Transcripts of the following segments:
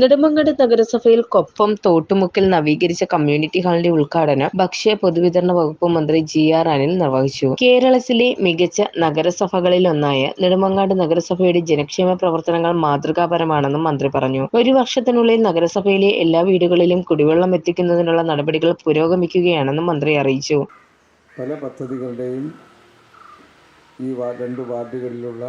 നെടുമങ്ങാട് നഗരസഭയിൽ കൊപ്പം തോട്ടുമുക്കിൽ നവീകരിച്ച കമ്മ്യൂണിറ്റി ഹാളിന്റെ ഉദ്ഘാടനം ഭക്ഷ്യ പൊതുവിതരണ വകുപ്പ് മന്ത്രി ജി ആർ അനിൽ നിർവഹിച്ചു. കേരളത്തിലെ മികച്ച നഗരസഭകളിലൊന്നായ നെടുമങ്ങാട് നഗരസഭയുടെ ജനക്ഷേമ പ്രവർത്തനങ്ങൾ മാതൃകാപരമാണെന്നും മന്ത്രി പറഞ്ഞു. ഒരു വർഷത്തിനുള്ളിൽ നഗരസഭയിലെ എല്ലാ വീടുകളിലും കുടിവെള്ളം എത്തിക്കുന്നതിനുള്ള നടപടികൾ പുരോഗമിക്കുകയാണെന്നും മന്ത്രി അറിയിച്ചു. പല പദ്ധതികളുടെയും ഈ രണ്ട് വാർഡുകളിലുള്ള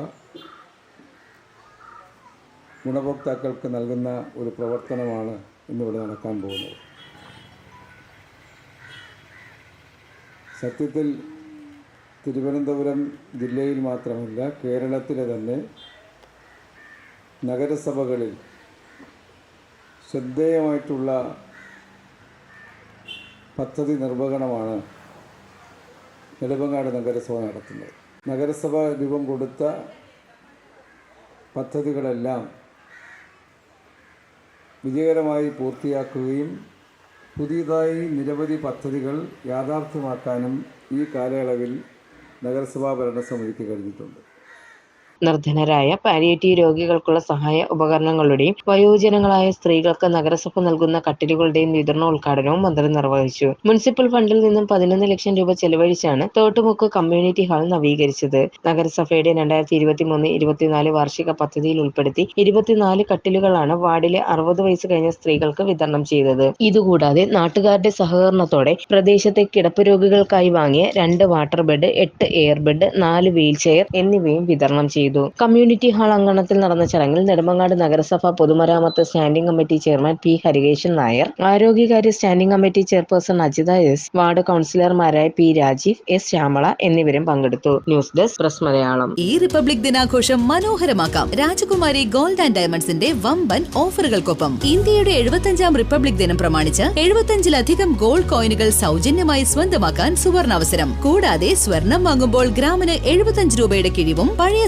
ഗുണഭോക്താക്കൾക്ക് നൽകുന്ന ഒരു പ്രവർത്തനമാണ് ഇന്നിവിടെ നടക്കാൻ പോകുന്നത്. സത്യത്തിൽ തിരുവനന്തപുരം ജില്ലയിൽ മാത്രമല്ല കേരളത്തിലെ തന്നെ നഗരസഭകളിൽ ശ്രദ്ധേയമായിട്ടുള്ള പദ്ധതി നിർവഹണമാണ് നെടുമങ്ങാട് നഗരസഭ നടത്തുന്നത്. നഗരസഭ രൂപം കൊടുത്ത പദ്ധതികളെല്ലാം വിജയകരമായി പൂർത്തിയാക്കുകയും പുതിയതായി നിരവധി പദ്ധതികൾ യാഥാർത്ഥ്യമാക്കാനും ഈ കാലയളവിൽ നഗരസഭാ ഭരണസമിതിക്ക് കഴിഞ്ഞിട്ടുണ്ട്. നിർധനരായ പാലിയേറ്റീവ് രോഗികൾക്കുള്ള സഹായ ഉപകരണങ്ങളുടെയും വയോജനങ്ങളായ സ്ത്രീകൾക്ക് നഗരസഭ നൽകുന്ന കട്ടിലുകളുടെയും വിതരണ ഉദ്ഘാടനവും മന്ത്രി നിർവഹിച്ചു. മുനിസിപ്പൽ ഫണ്ടിൽ നിന്നും പതിനൊന്ന് ലക്ഷം രൂപ ചെലവഴിച്ചാണ് തോട്ടുമുക്ക് കമ്മ്യൂണിറ്റി ഹാൾ നവീകരിച്ചത്. നഗരസഭയുടെ രണ്ടായിരത്തി ഇരുപത്തി മൂന്ന് ഇരുപത്തിനാല് വാർഷിക പദ്ധതിയിൽ ഉൾപ്പെടുത്തി ഇരുപത്തിനാല് കട്ടിലുകളാണ് വാർഡിലെ അറുപത് വയസ്സ് കഴിഞ്ഞ സ്ത്രീകൾക്ക് വിതരണം ചെയ്തത്. ഇതുകൂടാതെ നാട്ടുകാരുടെ സഹകരണത്തോടെ പ്രദേശത്തെ കിടപ്പ് രോഗികൾക്കായി വാങ്ങിയ രണ്ട് വാട്ടർ ബെഡ് എട്ട് എയർ ബെഡ് നാല് വീൽ ചെയർ എന്നിവയും വിതരണം ചെയ്തു. കമ്മ്യൂണിറ്റി ഹാൾ അങ്കണത്തിൽ നടന്ന ചടങ്ങിൽ നെടുമങ്ങാട് നഗരസഭ പൊതുമരാമത്ത് standing committee chairman P Harikesan Nair ആരോഗ്യകാര്യ standing committee chairperson Ajitha S ward കൗൺസിലർമാരായ പി രാജീവ് എസ് ശ്യാമള എന്നിവരും പങ്കെടുത്തു. News desk press Malayalam. ഈ റിപ്പബ്ലിക് ദിനാഘോഷം മനോഹരമാക്കാം. രാജകുമാരി ഗോൾഡ് ആൻഡ് ഡയമണ്ട്സിന്റെ വമ്പൻ ഓഫറുകൾക്കൊപ്പം ഇന്ത്യയുടെ എഴുപത്തഞ്ചാം റിപ്പബ്ലിക് ദിനം പ്രമാണിച്ച് എഴുപത്തഞ്ചിലധികം ഗോൾഡ് കോയിനുകൾ സൗജന്യമായി സ്വന്തമാക്കാൻ സുവർണാവസരം. കൂടാതെ സ്വർണം വാങ്ങുമ്പോൾ ഗ്രാമിന് എഴുപത്തഞ്ച് രൂപയുടെ കിഴിവും പഴയ